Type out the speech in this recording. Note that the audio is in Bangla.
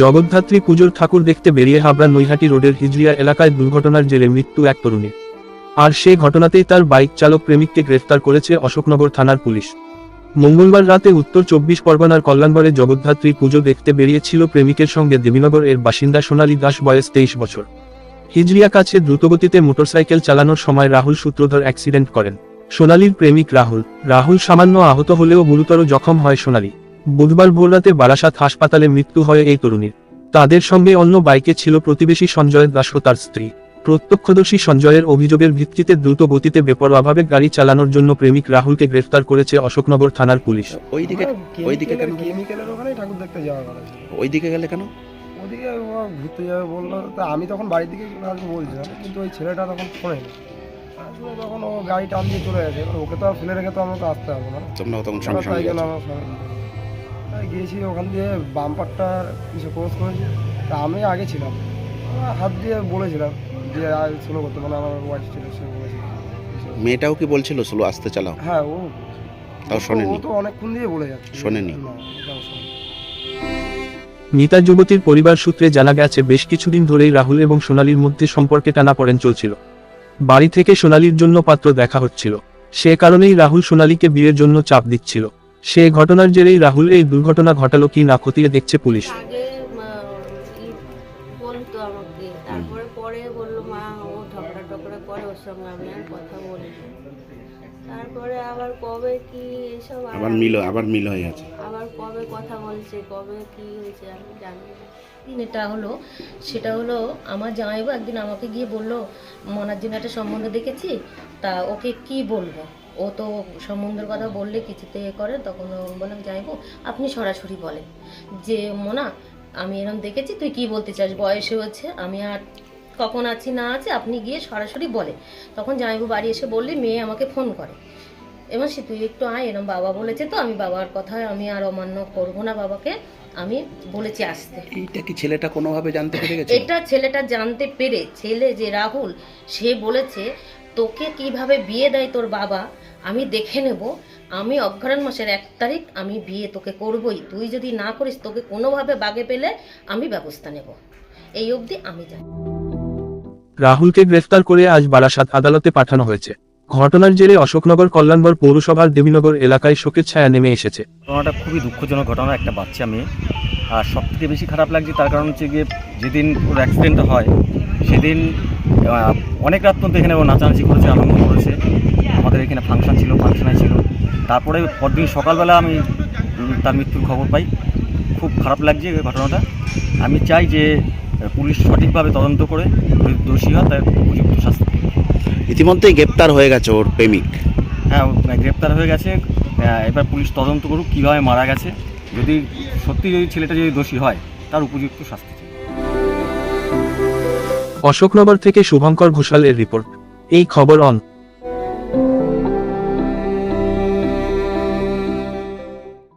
জগদ্ধাত্রী পুজোর ঠাকুর দেখতে বেরিয়ে হাবড়া নৈহাটি রোডের হিজলিয়া এলাকায় দুর্ঘটনার জেরে মৃত্যু এক তরুণীর। আর সে ঘটনাতেই তার বাইক চালক প্রেমিককে গ্রেফতার করেছে অশোকনগর থানার পুলিশ। মঙ্গলবার রাতে উত্তর চব্বিশ পরগনার কল্যাণবরে জগদ্ধাত্রী পুজো দেখতে বেরিয়েছিল প্রেমিকের সঙ্গে দেবীনগর এর বাসিন্দা সোনালী দাস বয়স তেইশ বছর। হিজলিয়া কাছে দ্রুতগতিতে মোটরসাইকেল চালানোর সময় রাহুল সূত্রধর অ্যাক্সিডেন্ট করেন। সোনালীর প্রেমিক রাহুল। রাহুল সামান্য আহত হলেও গুরুতর জখম হয় সোনালী। বুধবার ভোররাতে বারাসাত হাসপাতালে মৃত্যু হয় এই তরুণীর। তাদের সঙ্গে অন্য বাইকে ছিল প্রতিবেশী সঞ্জয় দাস ও তার স্ত্রী। প্রত্যক্ষদর্শী সঞ্জয়ের অভিযোগের ভিত্তিতে দ্রুত গতিতে বেপরোয়াভাবে গাড়ি চালানোর জন্য প্রেমিক রাহুলকে গ্রেফতার করেছে অশোকনগর থানার পুলিশ। ওইদিকে ওইদিকে কেন? ওখানে ঠাকুর দেখতে যাওয়া ওইদিকে গেলে কেন? ওদিকে ঘুরতে যাবে বলল। তা আমি তখন বাড়ির দিকে বলছিলাম কিন্তু ওই ছেলেটা তখন আসলে তখন ও গাড়ি টান দিয়ে চলে গেছে ওকে তো আর ফেলে রেখে তো আমাকে আসতে হবে না। তোমরা তখন তাই সঙ্গে সঙ্গে গিয়েছি ওখান দিয়ে বাম্পারটা কিছু ক্রস করেছে। তা আমি আগে ছিলাম। হাত দিয়ে বলেছিলাম যে স্লো করতে মানে আমার ওয়াইফ ছিল সে বলেছিল। মেয়েটাও কি বলছিল স্লো আসতে চালাও হ্যাঁ ও তাও ও শোনেনি তো অনেকক্ষণ দিয়ে বলে যাচ্ছে। শোনেনি? না, ওটাও শোনেনি। মিতা যুবতীর পরিবার সূত্রে জানা গেছে বেশ কিছুদিন ধরেই রাহুল এবং সোনালীর মধ্যে সম্পর্কে টানাপড়েন চলছিল। বাড়ি থেকে সোনালীর জন্য পাত্র দেখা হচ্ছিল। সে কারণেই রাহুল সোনালীকে বিয়ের জন্য চাপ দিচ্ছিল। সে ঘটনার জেরেই রাহুল এই দুর্ঘটনা ঘটালো কি না খতিয়ে দেখছে পুলিশ। বলতো আমাকে তারপরে পরে বলল মা ও ঝগড়া টগড়া করে ওর সঙ্গে আমি আর কথা বলি তারপরে আবার কবে কি এসব আবার মিল আবার মিল হয়ে গেছে। আবার কবে কথা বলছে কবে কি হয়েছে আমি জানি না। এটা হলো সেটা হলো আমার জামাইবাবু একদিন আমাকে গিয়ে বলল মনার জন্য একটা সম্বন্ধ দেখেছি তা ওকে কি বলব? ও তো সম্বন্ধের কথা বললে কিছুতে এ করে তখন বললাম জামাইবাবু আপনি সরাসরি বলেন। যে মোনা আমি এরকম দেখেছি তুই কি বলতে চাস? বয়সে হচ্ছে আমি আর কখন আছি না আছে আপনি গিয়ে সরাসরি বলে তখন জামাইবাবু বাড়ি এসে বললে মেয়ে আমাকে ফোন করে। এবার সে তুই একটু আয় এরকম বাবা বলেছে তো আমি বাবার কথা আমি আর অমান্য করব না বাবাকে আমি বলেছি আসতে। এইটা কি ছেলেটা কোনোভাবে জানতে পেরে গেছে? এটা ছেলেটা জানতে পেরে ছেলে যে রাহুল সে বলেছে তোকে কীভাবে বিয়ে দেয় তোর বাবা আমি দেখে নেব। আমি অঘ্রাণ মাসের এক তারিখ আমি বিয়ে তোকে করবই। তুই যদি না করিস তোকে কোনোভাবে বাগে পেলে আমি ব্যবস্থা নেব। এই অবধি আমি জানি। রাহুলকে গ্রেফতার করে আজ বারাসাত আদালতে পাঠানো হয়েছে। ঘটনার জেরে অশোকনগর কল্যাণবর পৌরসভার দেবীনগর এলাকায় শোকের ছায়া নেমে এসেছে। ঘটনাটা খুবই দুঃখজনক ঘটনা একটা বাচ্চা মেয়ে। আর সব থেকে বেশি খারাপ লাগছে তার কারণ হচ্ছে গিয়ে যেদিন ওর অ্যাক্সিডেন্ট হয় সেদিন অনেক রাত পর্যন্ত এখানে ও নাচানাচি করেছে আনন্দ করেছে। আমাদের এখানে ফাংশন ছিল ফাংশনে ছিল। তারপরে পরদিন সকালবেলা আমি তার মৃত্যুর খবর পাই। খুব খারাপ লাগছে এই ঘটনাটা। আমি চাই যে পুলিশ সঠিকভাবে তদন্ত করে দোষী হয় তার উপযুক্ত শাস্তি। ইতিমধ্যেই গ্রেপ্তার হয়ে গেছে ওর প্রেমিক। হ্যাঁ গ্রেপ্তার হয়ে গেছে। এবার পুলিশ তদন্ত করুক কীভাবে মারা গেছে। যদি সত্যি যদি ছেলেটা যদি দোষী হয় তার উপযুক্ত শাস্তি অশোকনগর থেকে শুভঙ্কর ঘোষাল এর রিপোর্ট। এই খবর অন